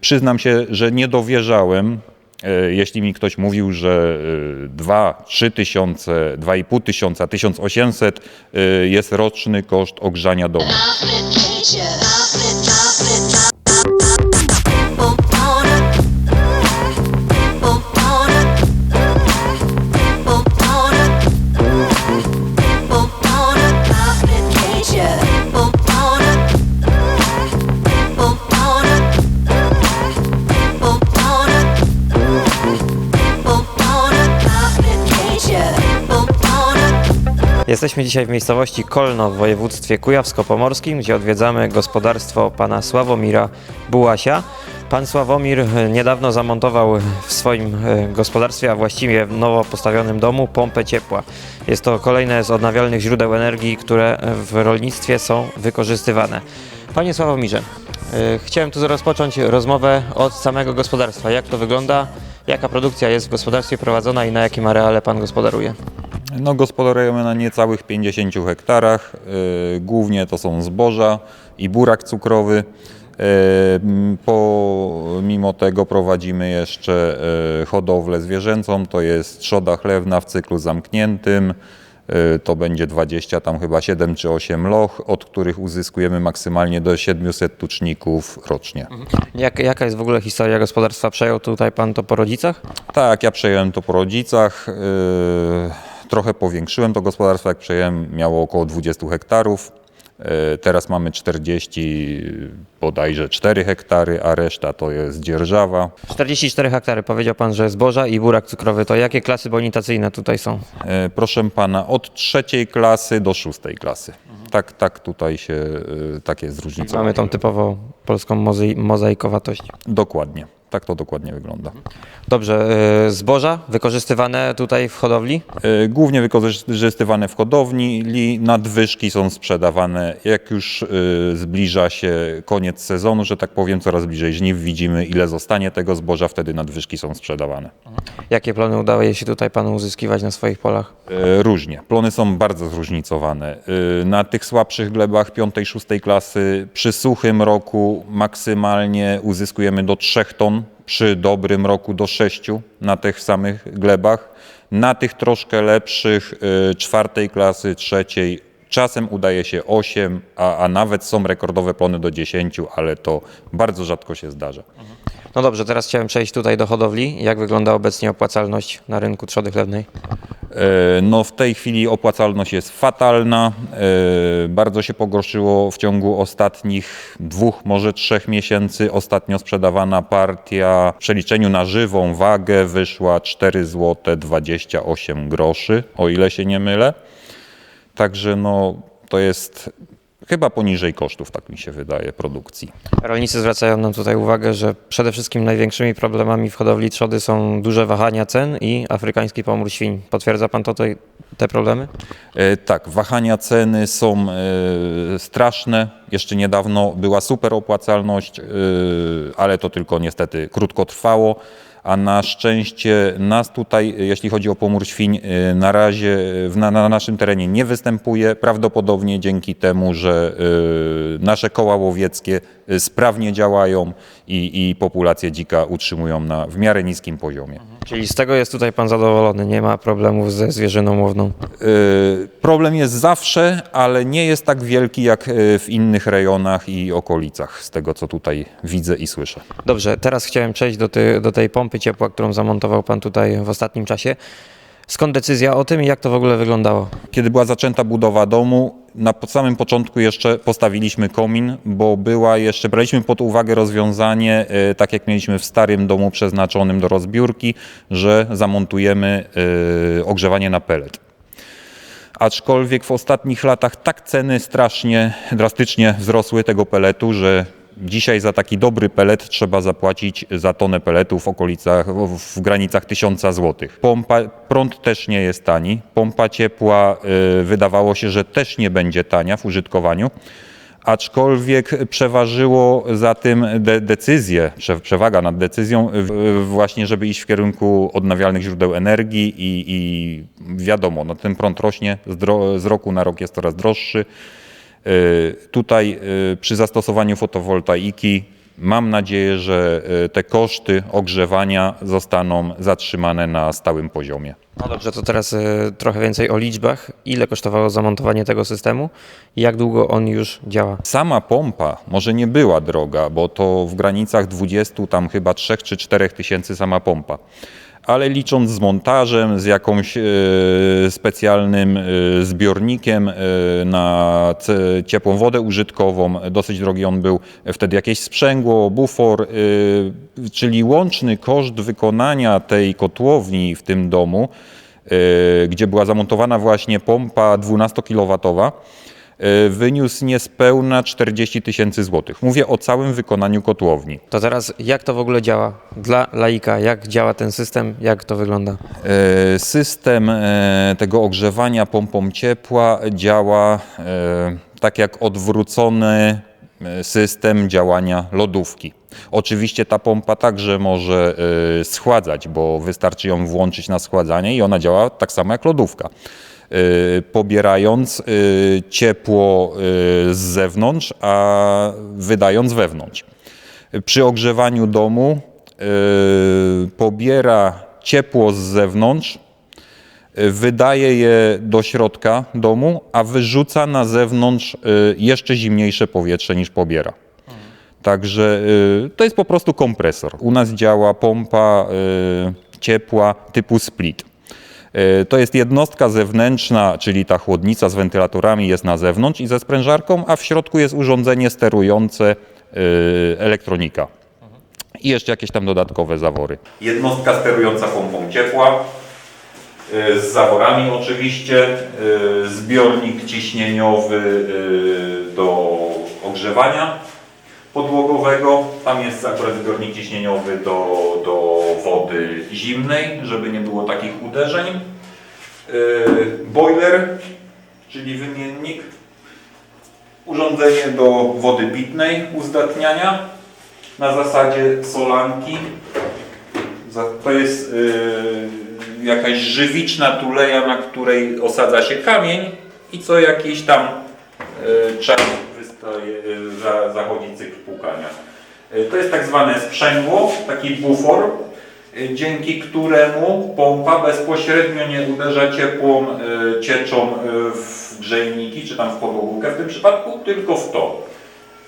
Przyznam się, że nie dowierzałem, e, jeśli mi ktoś mówił, że 2, 3 tysiące, 2,5 tysiąca, 1800 e, jest roczny koszt ogrzania domu. Jesteśmy dzisiaj w miejscowości Kolno w województwie kujawsko-pomorskim, gdzie odwiedzamy gospodarstwo pana Sławomira Bułasia. Pan Sławomir niedawno zamontował w swoim e, gospodarstwie, a właściwie w nowo postawionym domu, pompę ciepła. Jest to kolejne z odnawialnych źródeł energii, które w rolnictwie są wykorzystywane. Panie Sławomirze, e, chciałem tu rozpocząć rozmowę od samego gospodarstwa. Jak to wygląda? Jaka produkcja jest w gospodarstwie prowadzona i na jakim areale pan gospodaruje? No, gospodarujemy na niecałych 50 hektarach. e, Głównie to są zboża i burak cukrowy. M, Pomimo tego prowadzimy jeszcze e, hodowlę zwierzęcą, to jest trzoda chlewna w cyklu zamkniętym. To będzie 20, tam chyba 7 czy 8 loch, od których uzyskujemy maksymalnie do 700 tuczników rocznie. Jak, jaka jest w ogóle historia gospodarstwa? Przejął tutaj pan to po rodzicach? Tak, ja przejąłem to po rodzicach. yy, Trochę powiększyłem to gospodarstwo, jak przejąłem, miało około 20 hektarów. Yy, Teraz mamy 40, bodajże 4 hektary, a reszta to jest dzierżawa. 44 hektary. Powiedział pan, że zboża i burak cukrowy. To jakie klasy bonitacyjne tutaj są? Yy, Proszę pana, od trzeciej klasy do szóstej klasy. Tak, tak tutaj się, yy, takie zróżnicowanie. Mamy tą typowo polską mozai- mozaikowatość. Dokładnie, tak to dokładnie wygląda. Dobrze, y, zboża wykorzystywane tutaj w hodowli? E, Głównie wykorzystywane w hodowni, li nadwyżki są sprzedawane. Jak już e, zbliża się koniec sezonu, że tak powiem, coraz bliżej żniw, widzimy ile zostanie tego zboża, wtedy nadwyżki są sprzedawane. Jakie plony udaje się tutaj panu uzyskiwać na swoich polach? E, Różnie. Plony są bardzo zróżnicowane. E, Na tych słabszych glebach piątej, szóstej klasy przy suchym roku maksymalnie uzyskujemy do 3 ton, przy dobrym roku do 6 na tych samych glebach. Na tych troszkę lepszych e, czwartej klasy, trzeciej czasem udaje się 8, a, a nawet są rekordowe plony do 10, ale to bardzo rzadko się zdarza. No dobrze, teraz chciałem przejść tutaj do hodowli. Jak wygląda obecnie opłacalność na rynku trzody chlewnej? E, No w tej chwili opłacalność jest fatalna. E, Bardzo się pogorszyło w ciągu ostatnich dwóch, może trzech miesięcy. Ostatnio sprzedawana partia w przeliczeniu na żywą wagę wyszła 4 zł 28 groszy, o ile się nie mylę. Także no to jest chyba poniżej kosztów, tak mi się wydaje, produkcji. Rolnicy zwracają nam tutaj uwagę, że przede wszystkim największymi problemami w hodowli trzody są duże wahania cen i afrykański pomór świń. Potwierdza pan to, tutaj, te problemy? E, Tak, wahania ceny są e, straszne. Jeszcze niedawno była super opłacalność, e, ale to tylko niestety krótko trwało. A na szczęście nas tutaj, jeśli chodzi o pomór świń, e, na razie w- na, na naszym terenie nie występuje. Prawdopodobnie dzięki temu, że e, nasze koła łowieckie e, sprawnie działają i, i populację dzika utrzymują na w miarę niskim poziomie. Czyli z tego jest tutaj pan zadowolony, nie ma problemów ze zwierzyną łowną. Y, Problem jest zawsze, ale nie jest tak wielki jak y, w innych rejonach i okolicach, z tego co tutaj widzę i słyszę. Dobrze, teraz chciałem przejść do, ty, do tej pompy ciepła, którą zamontował pan tutaj w ostatnim czasie. Skąd decyzja o tym i jak to w ogóle wyglądało? Kiedy była zaczęta budowa domu, na samym początku jeszcze postawiliśmy komin, bo była jeszcze, braliśmy pod uwagę rozwiązanie, y, tak jak mieliśmy w starym domu przeznaczonym do rozbiórki, że zamontujemy y, ogrzewanie na pelet. Aczkolwiek w ostatnich latach tak ceny strasznie, drastycznie wzrosły tego peletu, że dzisiaj za taki dobry pelet trzeba zapłacić za tonę peletu w okolicach, w, granicach 1000 zł. Pompa, prąd też nie jest tani. Pompa ciepła y, wydawało się, że też nie będzie tania w użytkowaniu. Aczkolwiek przeważyło za tym de decyzję, prze przewaga nad decyzją w- w- właśnie, żeby iść w kierunku odnawialnych źródeł energii i, i wiadomo, no ten prąd rośnie, z, z roku na rok jest coraz droższy. Y, Tutaj y, przy zastosowaniu fotowoltaiki Mam nadzieję, że e, te koszty ogrzewania zostaną zatrzymane na stałym poziomie. No dobrze, to teraz trochę więcej o liczbach. Ile kosztowało zamontowanie tego systemu i jak długo on już działa? Sama pompa może nie była droga, bo to w granicach 20, tam chyba 3 czy 4 tysięcy sama pompa. Ale licząc z montażem, z jakąś e, specjalnym e, zbiornikiem e, na ciepłą wodę użytkową, dosyć drogi on był, wtedy jakieś sprzęgło, bufor, czyli łączny koszt wykonania tej kotłowni w tym domu, gdzie była zamontowana właśnie pompa 12-kilowatowa, e, wyniósł niespełna 40 tysięcy złotych. Mówię o całym wykonaniu kotłowni. To teraz jak to w ogóle działa? Dla laika, jak działa ten system, jak to wygląda? E, System e, tego ogrzewania pompą ciepła działa e, tak jak odwrócony e, system działania lodówki. Oczywiście ta pompa także może e, schładzać, bo wystarczy ją włączyć na schładzanie i ona działa tak samo jak lodówka. E, Pobierając e, ciepło e, z zewnątrz, a wydając wewnątrz. Przy ogrzewaniu domu pobiera ciepło z zewnątrz, wydaje je do środka domu, a wyrzuca na zewnątrz jeszcze zimniejsze powietrze niż pobiera. Także to jest po prostu kompresor. U nas działa pompa ciepła typu split. Yy, To jest jednostka zewnętrzna, czyli ta chłodnica z wentylatorami jest na zewnątrz i ze sprężarką, a w środku jest urządzenie sterujące yy, elektronika i jeszcze jakieś tam dodatkowe zawory. Jednostka sterująca pompą ciepła, y, z zaworami oczywiście, zbiornik ciśnieniowy do ogrzewania podłogowego. Tam jest akurat zbiornik ciśnieniowy do, do wody zimnej, żeby nie było takich uderzeń. Y, Boiler, czyli wymiennik. Urządzenie do wody pitnej, uzdatniania na zasadzie solanki. To jest y, jakaś żywiczna tuleja, na której osadza się kamień i co jakiś tam y, czas wystaje, za, zachodzi cykl płukania. To jest tak zwane sprzęgło, taki bufor, dzięki któremu pompa bezpośrednio nie uderza ciepłą y, cieczą y, w grzejniki, czy tam w podłogówkę w tym przypadku, tylko w to.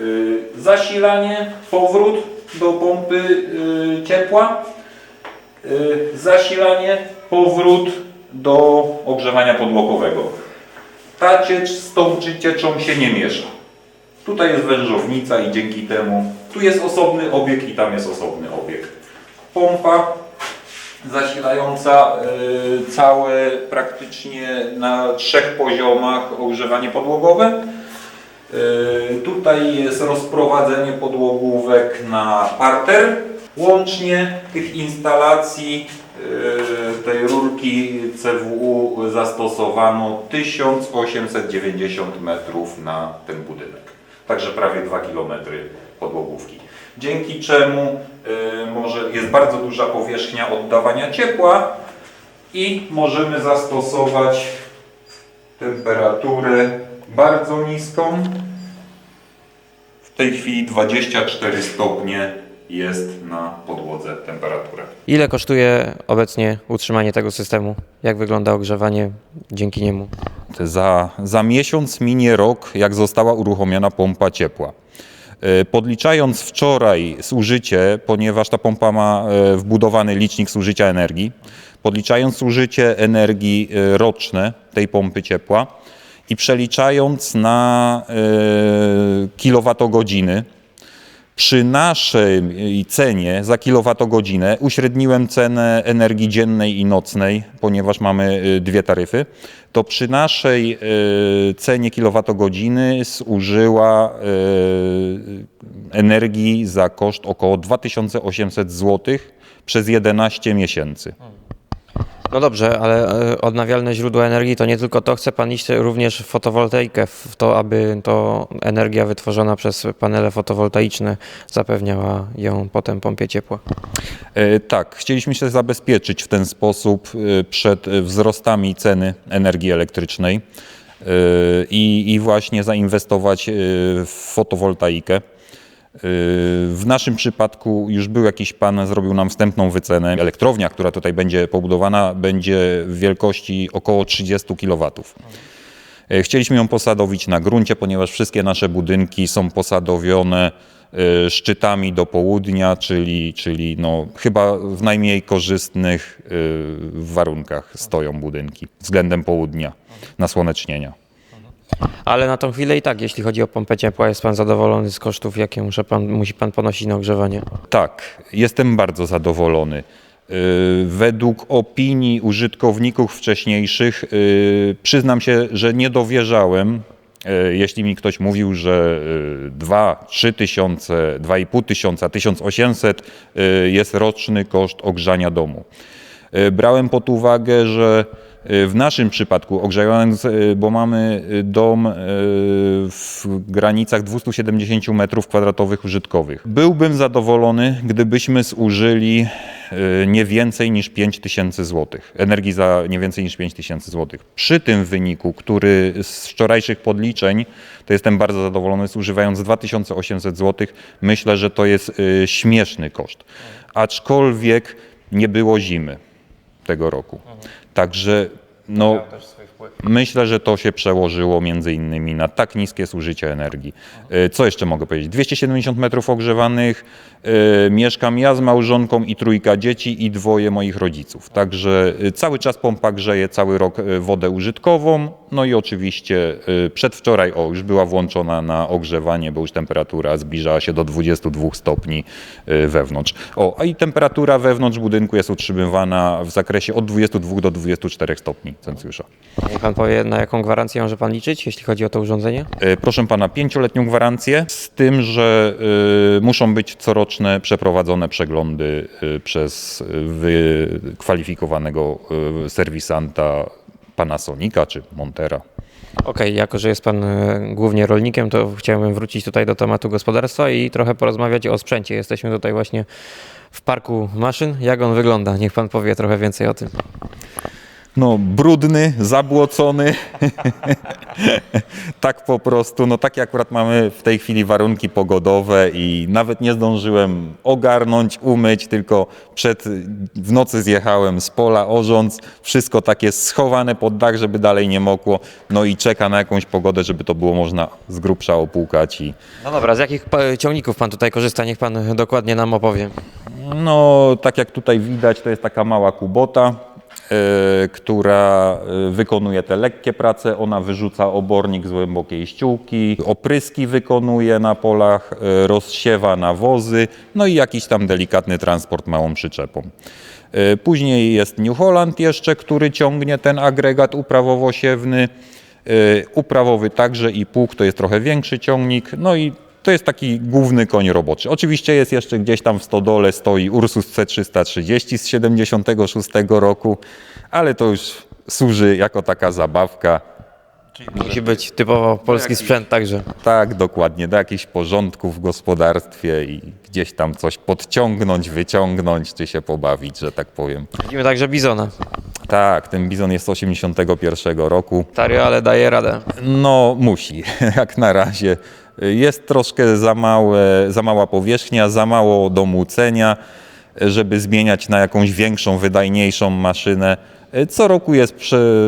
Y, zasilanie, powrót do pompy y, ciepła, y, zasilanie, powrót do ogrzewania podłogowego. Ta ciecz z tą czy- cieczą się nie miesza. Tutaj jest wężownica i dzięki temu tu jest osobny obieg i tam jest osobny obieg. Pompa zasilająca y, całe praktycznie na trzech poziomach ogrzewanie podłogowe. Y, Tutaj jest rozprowadzenie podłogówek na parter. Łącznie tych instalacji y, tej rurki CWU zastosowano 1890 metrów na ten budynek. Także prawie 2 km podłogówki. Dzięki czemu y, może jest bardzo duża powierzchnia oddawania ciepła i możemy zastosować temperaturę bardzo niską. W tej chwili 24 stopnie jest na podłodze temperatura. Ile kosztuje obecnie utrzymanie tego systemu? Jak wygląda ogrzewanie dzięki niemu? Za, za miesiąc minie rok, jak została uruchomiona pompa ciepła. E, Podliczając wczoraj zużycie, ponieważ ta pompa ma e, wbudowany licznik zużycia energii, podliczając zużycie energii e, roczne tej pompy ciepła i przeliczając na kilowatogodziny, przy naszej cenie za kilowatogodzinę uśredniłem cenę energii dziennej i nocnej, ponieważ mamy y, dwie taryfy, to przy naszej y, cenie kilowatogodziny zużyła y, energii za koszt około 2800 zł przez 11 miesięcy. No dobrze, ale e, odnawialne źródła energii to nie tylko to. Chce Pan iść również w fotowoltaikę, w to, aby to energia wytworzona przez panele fotowoltaiczne zapewniała ją potem pompie ciepła. E, Tak, chcieliśmy się zabezpieczyć w ten sposób e, przed wzrostami ceny energii elektrycznej i, i właśnie zainwestować w fotowoltaikę. W naszym przypadku już był jakiś pan, zrobił nam wstępną wycenę. Elektrownia, która tutaj będzie pobudowana, będzie w wielkości około 30 kW. E, Chcieliśmy ją posadowić na gruncie, ponieważ wszystkie nasze budynki są posadowione e, szczytami do południa, czyli, czyli no, chyba w najmniej korzystnych warunkach stoją budynki względem południa, nasłonecznienia. Ale na tą chwilę i tak, jeśli chodzi o pompę ciepła, jest pan zadowolony z kosztów, jakie muszę pan, musi pan ponosić na ogrzewanie? Tak, jestem bardzo zadowolony. Yy, Według opinii użytkowników wcześniejszych, yy, przyznam się, że nie dowierzałem, yy, jeśli mi ktoś mówił, że 2, 3 tysiące, 2,5 tysiąca, 1800 yy, jest roczny koszt ogrzania domu. Brałem pod uwagę, że w naszym przypadku, ogrzewając, yy, bo mamy yy, dom w granicach 270 m2 użytkowych, byłbym zadowolony, gdybyśmy zużyli nie więcej niż 5000 zł, energii za nie więcej niż 5000 zł. Przy tym wyniku, który z wczorajszych podliczeń, to jestem bardzo zadowolony, zużywając 2800 zł, myślę, że to jest śmieszny koszt. Aczkolwiek nie było zimy tego roku. Także no, myślę, że to się przełożyło między innymi na tak niskie zużycie energii. E, Co jeszcze mogę powiedzieć? 270 metrów ogrzewanych, e, mieszkam ja z małżonką i trójka dzieci i dwoje moich rodziców. Także e, cały czas pompa grzeje cały rok wodę użytkową. No i oczywiście przedwczoraj o, już była włączona na ogrzewanie, bo już temperatura zbliżała się do 22 stopni wewnątrz. O, a i temperatura wewnątrz budynku jest utrzymywana w zakresie od 22 do 24 stopni Celsjusza. Niech pan powie, na jaką gwarancję może pan liczyć, jeśli chodzi o to urządzenie? E, Proszę pana, pięcioletnią gwarancję, z tym, że y, muszą być coroczne przeprowadzone przeglądy y, przez wykwalifikowanego y, serwisanta Panasonica czy Montera. Okej, jako że jest pan e, głównie rolnikiem, to chciałbym wrócić tutaj do tematu gospodarstwa i trochę porozmawiać o sprzęcie. Jesteśmy tutaj właśnie w parku maszyn. Jak on wygląda? Niech pan powie trochę więcej o tym. No, brudny, zabłocony. tak po prostu, no takie akurat mamy w tej chwili warunki pogodowe i nawet nie zdążyłem ogarnąć, umyć, tylko przed, w nocy zjechałem z pola orząc, wszystko takie schowane pod dach, żeby dalej nie mokło, no i czeka na jakąś pogodę, żeby to było można z grubsza opłukać i No dobra, z jakich ciągników pan tutaj korzysta? Niech pan dokładnie nam opowie. No, tak jak tutaj widać, to jest taka mała kubota, która e, wykonuje te lekkie prace. Ona wyrzuca obornik z głębokiej ściółki, opryski wykonuje na polach, e, rozsiewa nawozy, no i jakiś tam delikatny transport małą przyczepą. E, Później jest New Holland jeszcze, który ciągnie ten agregat uprawowo-siewny. E, Uprawowy także i pług to jest trochę większy ciągnik. No i to jest taki główny koń roboczy. Oczywiście jest jeszcze gdzieś tam w stodole stoi Ursus C330 z 76 roku, ale to już służy jako taka zabawka. Musi być typowo polski sprzęt także. Tak, dokładnie, do jakichś porządków w gospodarstwie i gdzieś tam coś podciągnąć, wyciągnąć, czy się pobawić, że tak powiem. Widzimy także bizona. Tak, ten bizon jest z 81 roku. Stary, ale daje radę. No, musi, jak na razie. Jest troszkę za, małe, za mała powierzchnia, za mało do młócenia, żeby zmieniać na jakąś większą, wydajniejszą maszynę. Co roku jest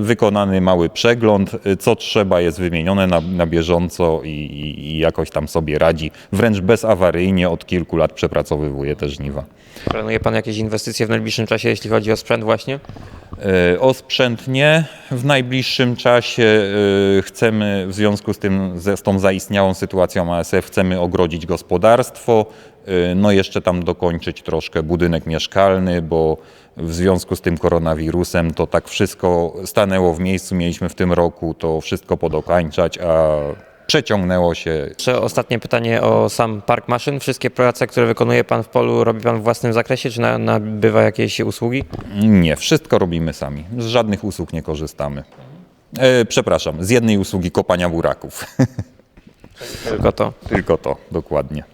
wykonany mały przegląd, co trzeba jest wymienione na, na bieżąco i, i, i jakoś tam sobie radzi. Wręcz bezawaryjnie od kilku lat przepracowywuje te żniwa. Planuje pan jakieś inwestycje w najbliższym czasie, jeśli chodzi o sprzęt właśnie? E, O sprzęt nie. W najbliższym czasie e, chcemy, w związku z tym, z tą zaistniałą sytuacją ASF, chcemy ogrodzić gospodarstwo. E, No jeszcze tam dokończyć troszkę budynek mieszkalny, bo w związku z tym koronawirusem to tak wszystko stanęło w miejscu. Mieliśmy w tym roku to wszystko podokańczać, a przeciągnęło się Jeszcze ostatnie pytanie o sam park maszyn. Wszystkie prace, które wykonuje pan w polu, robi pan w własnym zakresie, czy na- nabywa jakieś usługi? Nie, wszystko robimy sami. Z żadnych usług nie korzystamy. E, przepraszam, z jednej usługi kopania buraków. Tylko to. Tylko to, dokładnie.